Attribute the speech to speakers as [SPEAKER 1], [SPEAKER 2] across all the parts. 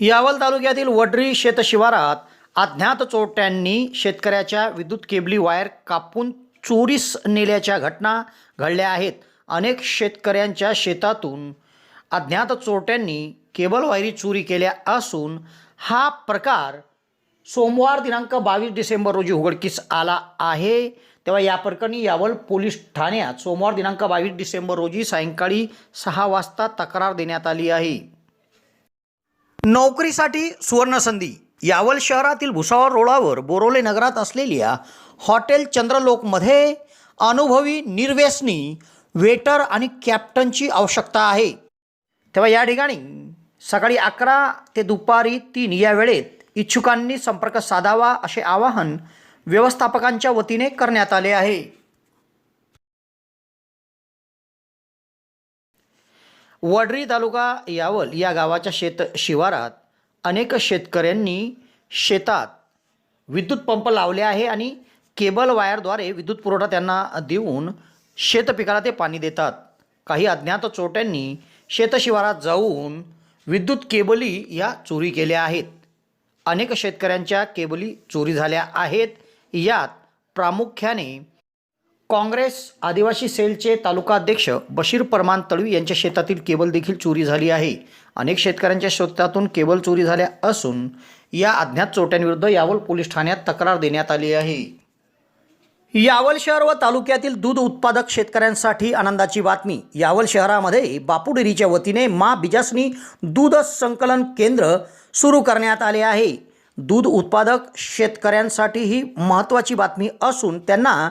[SPEAKER 1] यावल तालुक्यातील वडरी शेतशिवारात अज्ञात चोरट्यांनी शेतकऱ्याच्या विद्युत केबली वायर कापून चोरीस नेल्याच्या घटना घडल्या आहेत. अनेक शेतकऱ्यांच्या शेतातून अज्ञात चोरट्यांनी केबल वायरी चोरी केल्या असून हा प्रकार सोमवार दिनांक बावीस डिसेंबर रोजी उघडकीस आला आहे. तेव्हा या प्रकरणी यावल पोलीस ठाण्यात सोमवार दिनांक बावीस डिसेंबर रोजी सायंकाळी सहा वाजता तक्रार देण्यात आली आहे. नोकरीसाठी सुवर्णसंधी. यावल शहरातील भुसावळ रोडावर बोरोले नगरात असलेल्या हॉटेल चंद्रलोकमध्ये अनुभवी निर्व्यसनी वेटर आणि कॅप्टनची आवश्यकता आहे. तेव्हा या ठिकाणी सकाळी अकरा ते दुपारी तीन या वेळेत इच्छुकांनी संपर्क साधावा असे आवाहन व्यवस्थापकांच्या वतीने करण्यात आले आहे. वडरी तालुका यावल या गावाच्या शेत शिवारात अनेक शेतकऱ्यांनी शेतात विद्युत पंप लावले आहे आणि केबल वायरद्वारे विद्युत पुरवठा त्यांना देऊन शेतपिकाला ते पाणी देतात. काही अज्ञात चोरट्यांनी शेतशिवारात जाऊन विद्युत केबली या चोरी केल्या आहेत. अनेक शेतकऱ्यांच्या केबली चोरी झाल्या आहेत. यात प्रामुख्याने काँग्रेस आदिवासी सेलचे तालुकाध्यक्ष बशीर परमान तळवी यांच्या शेतातील केबल देखील चोरी झाली आहे. अनेक शेतकऱ्यांच्या शेतातून केबल चोरी झाल्या असून या अज्ञात चोट्यांविरुद्ध यावल पोलीस ठाण्यात तक्रार देण्यात आली आहे. यावल शहर व तालुक्यातील दूध उत्पादक शेतकऱ्यांसाठी आनंदाची बातमी. यावल शहरामध्ये बापूडेरीच्या वतीने मा बिजासनी दूध संकलन केंद्र सुरू करण्यात आले आहे. दूध उत्पादक शेतकऱ्यांसाठी ही महत्त्वाची बातमी असून त्यांना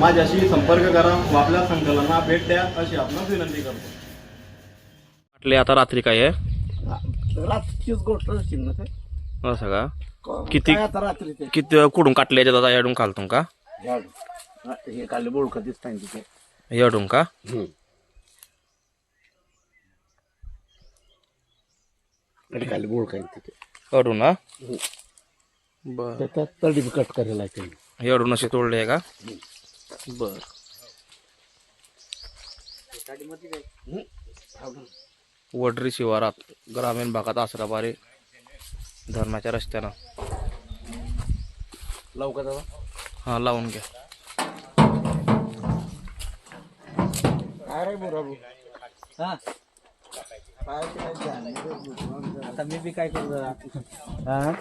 [SPEAKER 2] माझ्याशी संपर्क करा व आपल्या संकलनाला भेट द्या अशी आपणास विनंती करतो.
[SPEAKER 3] म्हटले आता रात्री काय आहे?
[SPEAKER 4] रात्रीचीच गोष्ट असतील ना ते
[SPEAKER 3] असं का?
[SPEAKER 4] क-
[SPEAKER 3] किती-
[SPEAKER 4] काय आता रात्री ते?
[SPEAKER 3] किती कुठून काटले याच्यात आता याडून घालतो का?
[SPEAKER 4] झाड. हा, हे खाली बोळख दिसताय तिथे.
[SPEAKER 3] याडून का?
[SPEAKER 4] आणि खाली बोळख आहे तिथे.
[SPEAKER 3] याडून ना बर.
[SPEAKER 4] त्याचा तडी कट करायला त्यांनी
[SPEAKER 3] याडून असे तोडले आहे का? बर. वडरी शिवारात ग्रामीण भागात आसराबारी धरणाच्या रस्त्यानं.
[SPEAKER 4] लवकर दादा
[SPEAKER 3] हा लावून घ्या.
[SPEAKER 4] काय रे बुराबू हा. आता मी बी काय करू जरा? हा?